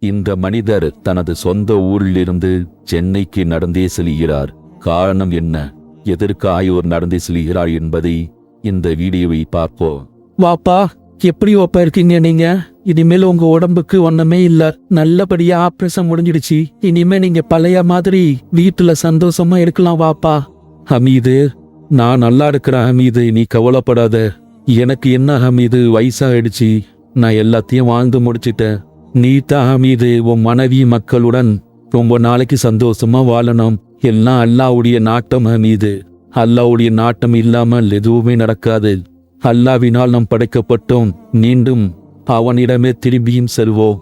இந்த மனிதர் தனது சொந்த ஊரிலிருந்து சென்னைக்கு நடந்தே செல்கிறார். காரணம் என்ன? எதற்கு ஆயோர் நடந்தே செல்கிறார் என்பதை இந்த வீடியோவை பார்ப்போம். வாப்பா எப்படி வாப்பா இருக்கீங்க நீங்க? இனிமேல் உங்க உடம்புக்கு ஒண்ணுமே இல்ல. நல்லபடியா ஆப்ரேஷன் முடிஞ்சிடுச்சு. இனிமே நீங்க பழைய மாதிரி வீட்டுல சந்தோஷமா இருக்கலாம் வாப்பா. ஹமீது நான் நல்லா இருக்கிறேன் ஹமீது. நீ கவலைப்படாத. எனக்கு என்ன ஹமீது? வயசாயிடுச்சு. நான் எல்லாத்தையும் வாழ்ந்து முடிச்சிட்டேன். நீ தான் உன் மனைவி மக்களுடன். ரொம்ப நாளைக்கு சந்தோஷமா வாழணும். எல்லாம் அல்லாவுடைய நாட்டம் மீது. அல்லாவுடைய நாட்டம் இல்லாமல் எதுவுமே நடக்காது. அல்லாவினால் நாம் படைக்கப்பட்டோம். மீண்டும் அவனிடமே திரும்பியும் செல்வோம்.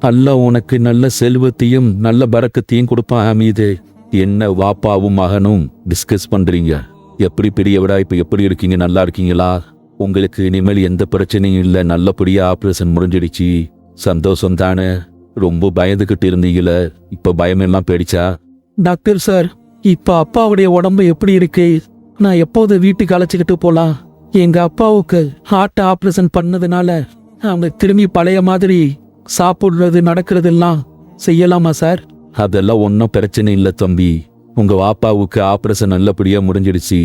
அல்லாஹ் உனக்கு நல்ல செல்வத்தையும் நல்ல பறக்கத்தையும் கொடுப்பான் மீது என்ன வாப்பாவும் மகனும் டிஸ்கஸ் பண்றீங்க? எப்படி பெரியவடா இப்ப எப்படி இருக்கீங்க? நல்லா இருக்கீங்களா? உங்களுக்கு இனிமேல் எந்த பிரச்சனையும் இல்லை. நல்லபடியா ஆப்ரேஷன் முடிஞ்சிடுச்சு. சந்தோஷம் தானே ரொம்ப பயந்துகிட்டு இருந்தீங்களே இப்ப பயமெல்லாம் போயிடுச்சா டாக்டர் சார் இப்ப அப்பாவுடைய உடம்பு எப்படி இருக்கு? நான் எப்போது வீட்டுக்கு அழைச்சிக்கிட்டு போலாம்? எங்க அப்பாவுக்கு ஹார்ட் ஆபரேஷன் பண்ணதுனால அவங்க திரும்பி பழைய மாதிரி சாப்பிடுறது நடக்கிறதெல்லாம் செய்யலாமா சார்? அதெல்லாம் ஒன்றும் பிரச்சனை இல்லை தம்பி. உங்க வாப்பாவுக்கு ஆபரேஷன் நல்லபடியா முடிஞ்சிடுச்சு.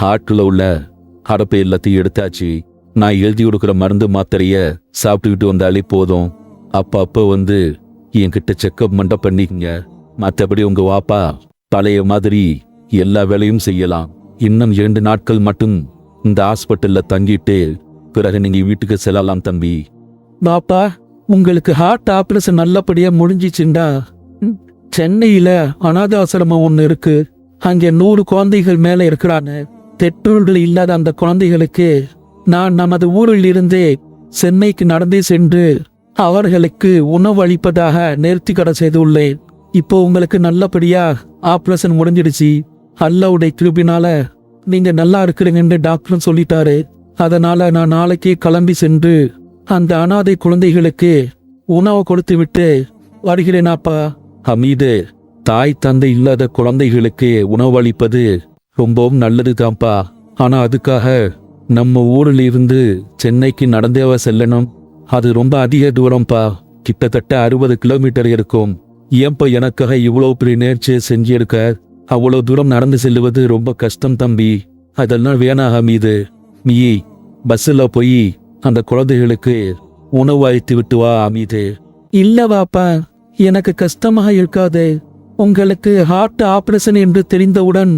ஹார்ட்ல உள்ள அடப்பு எல்லாத்தையும் எடுத்தாச்சு. நான் எழுதி கொடுக்குற மருந்து மாத்திரைய சாப்பிட்டுக்கிட்டு வந்தாலே போதும். அப்போ அப்போ வந்து என்கிட்ட செக்கப் மட்டும் பண்ணிக்கங்க. மற்றபடி உங்க வாப்பா பழைய மாதிரி எல்லா வேலையும் செய்யலாம். இன்னும் இரண்டு நாட்கள் மட்டும் இந்த ஹாஸ்பிட்டல்ல தங்கிட்டு பிறகு நீங்க வீட்டுக்கு செல்லலாம் தம்பி. பாப்பா உங்களுக்கு ஹார்ட் ஆபரேஷன் நல்லபடியா முடிஞ்சிச்சுண்டா. சென்னையில அனாத ஆசிரமம் ஒன்று இருக்கு. அங்கே நூறு குழந்தைகள் மேல இருக்கிறான்னு பெற்றோர்கள் இல்லாத அந்த குழந்தைகளுக்கு நான் நமது ஊரில் இருந்தே சென்னைக்கு நடந்தே சென்று அவர்களுக்கு உணவு அளிப்பதாக நேர்த்தி கடை செய்துள்ளேன். இப்போ உங்களுக்கு நல்லபடியா ஆப்ரேஷன் முடிஞ்சிடுச்சு. அல்லாவுடைய கிருபினால நீங்க நல்லா இருக்கிறீங்கன்னு டாக்டரும் சொல்லிட்டாரு. அதனால நான் நாளைக்கே கிளம்பி சென்று அந்த அனாதை குழந்தைகளுக்கு உணவு கொடுத்து விட்டு வருகிறேனாப்பா ஹமீது தாய் தந்தை இல்லாத குழந்தைகளுக்கு உணவளிப்பது ரொம்பவும் நல்லதுதான்ப்பா. ஆனா அதுக்காக நம்ம ஊரில் இருந்து சென்னைக்கு நடந்தேவா செல்லணும்? அது ரொம்ப அதிக தூரம்ப்பா கிட்டத்தட்ட அறுபது கிலோமீட்டர் இருக்கும். ஏன்பா எனக்காக இவ்வளோ பெரிய நேர்ச்சியை செஞ்சிருக்க அவ்வளோ தூரம் நடந்து செல்லுவது ரொம்ப கஷ்டம் தம்பி. அதெல்லாம் வேணாம் ஹமீது நீ பஸ்ஸில் போய் அந்த குழந்தைகளுக்கு உணவு அழித்து விட்டு வா அமீது இல்ல வாப்பா எனக்கு கஷ்டமாக இருக்காது. உங்களுக்கு ஹார்ட் ஆபரேஷன் என்று தெரிந்தவுடன்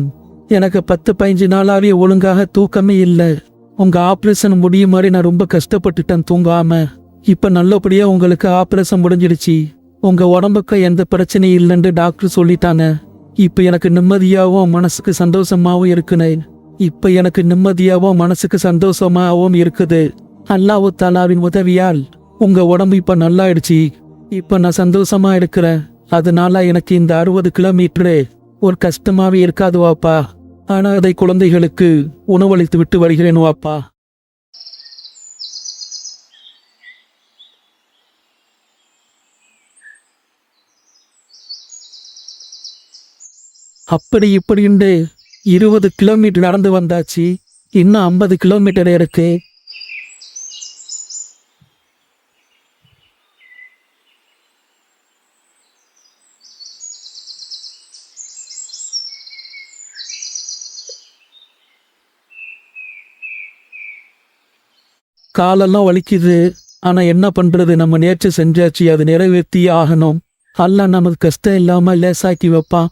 எனக்கு பத்து பதினஞ்சு நாளாவே ஒழுங்காக தூக்கமே இல்லை. உங்க ஆப்ரேஷன் முடியும் மாதிரி நான் ரொம்ப கஷ்டப்பட்டுட்டேன் தூங்காம. இப்ப நல்லபடியா உங்களுக்கு ஆப்ரேஷன் முடிஞ்சிடுச்சு. உங்க உடம்புக்கு எந்த பிரச்சனையும் இல்லைன்னு டாக்டர் சொல்லிட்டாங்க. இப்ப எனக்கு நிம்மதியாகவும் மனசுக்கு சந்தோஷமாவும் இருக்குனேன். இப்ப எனக்கு நிம்மதியாகவும் மனசுக்கு சந்தோஷமாகவும் இருக்குது. அல்லாஹ் தாலாவின் உதவியால் உங்க உடம்பு இப்ப நல்லாயிடுச்சு. இப்ப நான் சந்தோஷமா இருக்கிறேன். அதனால எனக்கு இந்த அறுபது கிலோமீட்டரு ஒரு கஷ்டமாவே இருக்காதுவாப்பா அனாதை ஆனா அதை குழந்தைகளுக்கு உணவளித்து விட்டு வருகிறேன் வாப்பா அப்படி இப்படின்னு இருபது கிலோமீட்டர் நடந்து வந்தாச்சு. இன்னும் ஐம்பது கிலோமீட்டர் இருக்கு. காலெல்லாம் வலிக்குது. ஆனா என்ன பண்றது? நம்ம நேற்று செஞ்சாச்சு அது நிறைவேற்றி ஆகணும். அல்ல நமது கஷ்டம் இல்லாம லேசாக்கி வைப்பான்.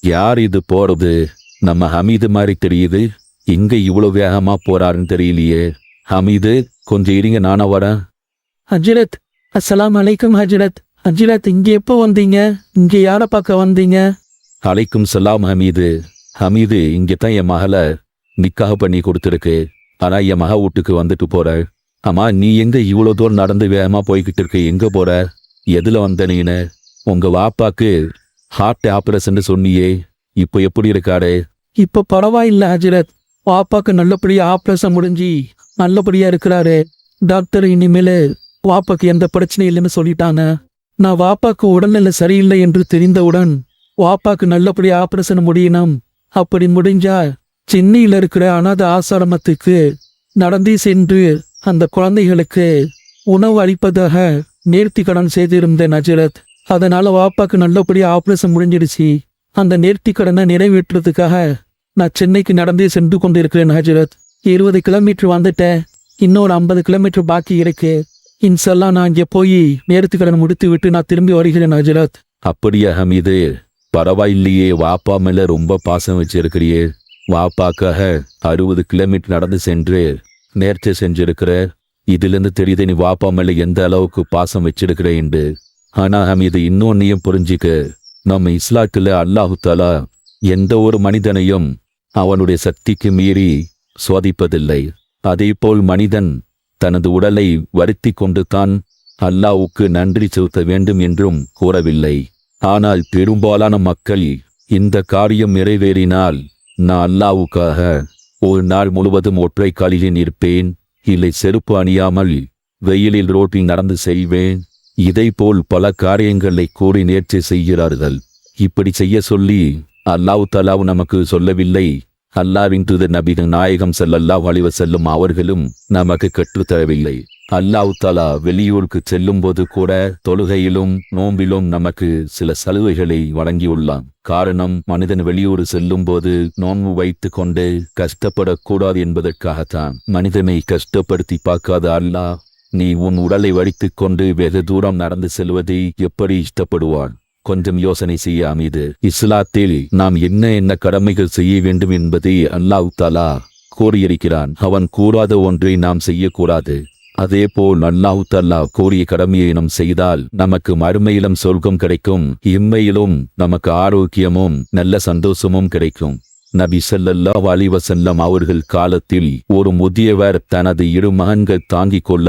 யார் இது போறது? நம்ம ஹமீது மாதிரி தெரியுது. இங்க இவ்வளவு வேகமா போறாருன்னு தெரியலையே. ஹமீது கொஞ்சம் இருங்க நானா வரேன். ஹஜ்ரத் அஸ்ஸலாமு அலைக்கும் ஹஜ்ரத். ஹஜ்ரத் இங்க எப்போ வந்தீங்க? இங்க யாரை பார்க்க வந்தீங்க? அலைக்கும் சலாம் ஹமீது. ஹமீது இங்க தான் என் மகளை நிக்காக பண்ணி கொடுத்துருக்கு. ஆனா என் மக வீட்டுக்கு வந்துட்டு போற ஆமா நீ எங்க இவ்வளவு தூரம் நடந்து வேகமா போய்கிட்டு இருக்க? எங்க போற எதுல வந்த நீனு? உங்க வாப்பாக்கு ஹார்ட் ஆபரேஷன் சொன்னியே. இப்போ எப்படி இருக்காரு? இப்ப பரவாயில்ல ஹஜரத். வாப்பாக்கு நல்லபடியா ஆப்ரேஷன் முடிஞ்சு நல்லபடியா இருக்கிறாரு. டாக்டர் இனிமேல வாப்பாக்கு எந்த பிரச்சனையும் இல்லைன்னு சொல்லிட்டாங்க. நான் வாப்பாக்கு உடல்நிலை சரியில்லை என்று தெரிந்தவுடன் வாப்பாக்கு நல்லபடியா ஆப்ரேஷன் முடியணும். அப்படி முடிஞ்சா சென்னையில் இருக்கிற அனாத ஆசிரமத்துக்கு நடந்தே சென்று அந்த குழந்தைகளுக்கு உணவு அளிப்பதாக நேர்த்தி கடன் செய்திருந்தேன் நஜரத் அதனால வாப்பாக்கு நல்லபடியா ஆப்ரேஷன் முடிஞ்சிடுச்சு. அந்த நேர்த்தி கடனை நிறைவேற்றுறதுக்காக நான் சென்னைக்கு நடந்தே சென்று கொண்டிருக்கிறேன் ஹஜரத் இருபது கிலோமீட்டர் வந்துட்டேன். இன்னொரு ஐம்பது கிலோமீட்டர் பாக்கி இருக்கு. இன்செல்லாம் நான் இங்கே போய் நேர்த்தி கடன் முடித்து விட்டு நான் திரும்பி வருகிறேன் ஹஜரத் அப்படியா ஹமீது பரவாயில்லையே வாப்பா மேல ரொம்ப பாசம் வச்சிருக்கிறியே. வாப்பாக்காக அறுபது கிலோமீட்டர் நடந்து சென்று நேர்ச்சி செஞ்சிருக்கிற இதிலிருந்து தெரியுது நீ வாப்பா மேல எந்த அளவுக்கு பாசம் வச்சிருக்கிற என்று. ஆனா இது இன்னொன்னையும் புரிஞ்சுக்க நம்ம இஸ்லாத்துல அல்லாஹு தாலா எந்த ஒரு மனிதனையும் அவனுடைய சக்திக்கு மீறி சோதிப்பதில்லை அதேபோல் மனிதன் தனது உடலை வருத்தி கொண்டு தான் அல்லாவுக்கு நன்றி செலுத்த வேண்டும் என்றும் கூறவில்லை. ஆனால் பெரும்பாலான மக்கள் இந்த காரியம் நிறைவேறினால் நான் அல்லாவுக்காக ஒரு நாள் முழுவதும் ஒற்றை காலில் இருப்பேன் இல்லை செருப்பு அணியாமல் வெயிலில் ரோட்டில் நடந்து செய்வேன். இதைப்போல் பல காரியங்களை கூறி நேர்ச்சி செய்கிறார்கள். இப்படி செய்ய சொல்லி அல்லாஹ் தலாவு நமக்கு சொல்லவில்லை. அல்லாவின் தூதர் நபிகள் நாயகம் செல்லல்லாஹ் வழிவ செல்லும் அவர்களும் நமக்கு கற்றுத்தரவில்லை அல்லாஹ் தலா வெளியூருக்கு செல்லும் போது கூட தொழுகையிலும் நோம்பிலும் நமக்கு சில சலுகைகளை வழங்கியுள்ளான். காரணம் மனிதன் வெளியூர் செல்லும் போது நோன்பு வைத்து கொண்டு கஷ்டப்படக்கூடாது என்பதற்காகத்தான். மனிதனை கஷ்டப்படுத்தி பார்க்காத அல்லாஹ் நீ உன் உடலை வடித்துக் கொண்டு வெகு தூரம் நடந்து செல்வதை எப்படி இஷ்டப்படுவான்? கொஞ்சம் யோசனை செய்ய அமைது. இஸ்லாத்தில் நாம் என்ன என்ன கடமைகள் செய்ய வேண்டும் என்பதை அல்லாஹ் தாலா கூறியிருக்கிறான் அவன் கூறாத ஒன்றை நாம் செய்யக்கூடாது. அதேபோல் அல்லாஹ் தல்லா கூறிய கடமையை நாம் செய்தால் நமக்கு மறுமையிலும் சொல்கம் கிடைக்கும். இம்மையிலும் நமக்கு ஆரோக்கியமும் நல்ல சந்தோஷமும் கிடைக்கும். நபி சல்லல்லா அலைஹி அவர்கள் காலத்தில் ஒரு முதியவர் தனது இரு மகன்கள் தாங்கிக் கொள்ள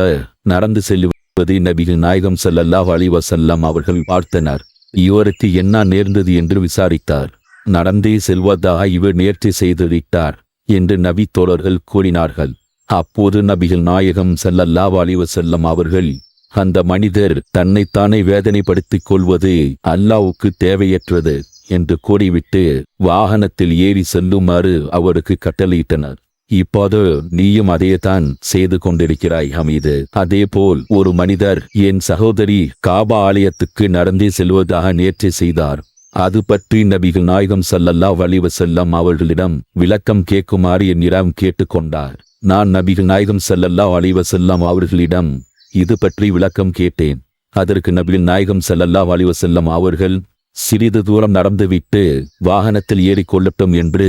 நடந்து செல்வதை நபிகள் நாயகம் ஸல்லல்லாஹு அலைஹி அவர்கள் பார்த்தனர். இவருக்கு என்ன நேர்ந்தது என்று விசாரித்தார். நடந்தே செல்வதாக இவர் நேர்ச்சி செய்திருக்கிறார் என்று நபி தோழர்கள் கூறினார்கள். அப்போது நபிகள் நாயகம் செல்லல்லா அலைஹி செல்லம் அவர்கள் அந்த மனிதர் தன்னைத்தானே வேதனைப்படுத்திக் கொள்வது அல்லாவுக்கு தேவையற்றது என்று கூறிவிட்டு வாகனத்தில் ஏறி செல்லுமாறு அவருக்கு கட்டளையிட்டனர். இப்போது நீயும் அதையேதான் செய்து கொண்டிருக்கிறாய் ஹமீது. அதேபோல் ஒரு மனிதர் என் சகோதரி காபா ஆலயத்துக்கு நடந்தே செல்வதாக நேற்று செய்தார். அது பற்றி நபிகள் நாயகம் சல்லல்லா வலிவு செல்லம் அவர்களிடம் விளக்கம் கேட்குமாறு என்னிடம் கேட்டுக்கொண்டார். நான் நபிகள் நாயகம் செல்லல்லா வலிவு செல்லம் அவர்களிடம் இது பற்றி விளக்கம் கேட்டேன். அதற்கு நபிகள் நாயகம் செல்லல்லா வலிவு செல்லம் அவர்கள் சிறிது தூரம் நடந்துவிட்டு வாகனத்தில் ஏறிக்கொள்ளட்டும் என்று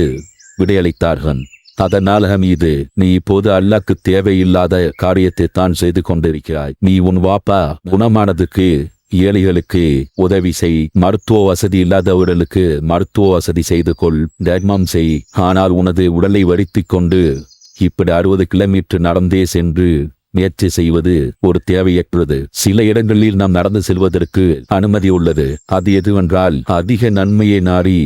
விடையளித்தார்கள். அதனால் ஹமீது நீ இப்போது அல்லாக்கு தேவையில்லாத காரியத்தை தான் செய்து கொண்டிருக்கிறாய். நீ உன் வாப்பா குணமானதுக்கு ஏழைகளுக்கு உதவி செய். மருத்துவ வசதி இல்லாதவர்களுக்கு மருத்துவ வசதி செய்து கொள். தர்மம் செய். ஆனால் உனது உடலை வருத்திக் கொண்டு இப்படி அறுபது கிலோமீட்டர் நடந்தே சென்று முயற்சி செய்வது ஒரு தேவையற்றது. சில இடங்களில் நாம் நடந்து செல்வதற்கு அனுமதி உள்ளது. அது எதுவென்றால் அதிக நன்மையை நாடி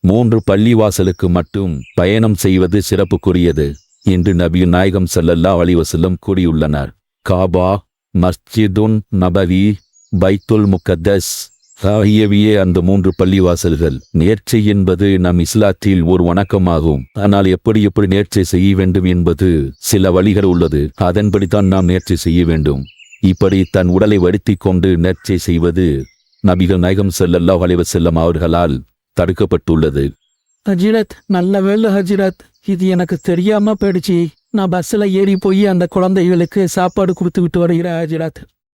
மூன்று பள்ளிவாசலுக்கு மட்டும் பயணம் செய்வது சிறப்புக்குரியது என்று நபியு நாயகம் செல்லல்லா அலிவசல்லம் கூறியுள்ளனர். காபா மஸ்ஜிதுன் நபவி பைத்துல் முகத்தஸ் ஆகியவையே அந்த மூன்று பள்ளிவாசல்கள். நேர்ச்சை என்பது நம் இஸ்லாத்தில் ஒரு வணக்கமாகும். ஆனால் எப்படி எப்படி நேர்ச்சை செய்ய வேண்டும் என்பது சில வழிகள் உள்ளது. அதன்படித்தான் நாம் நேர்ச்சை செய்ய வேண்டும். இப்படி தன் உடலை வருத்தி கொண்டு நேர்ச்சை செய்வது நபிகள் நாயகம் செல்லல்லா அலைவசல்லம் அவர்களால் தடுக்கப்பட்டுள்ளது. ஹஜிரத் நல்ல வேலை ஹஜிரத். இது எனக்கு தெரியாம போயிடுச்சு. நான் பஸ்ஸில் ஏறி போய் அந்த குழந்தைகளுக்கு சாப்பாடு கொடுத்து விட்டு வருகிறேன் ஹஜிரத்.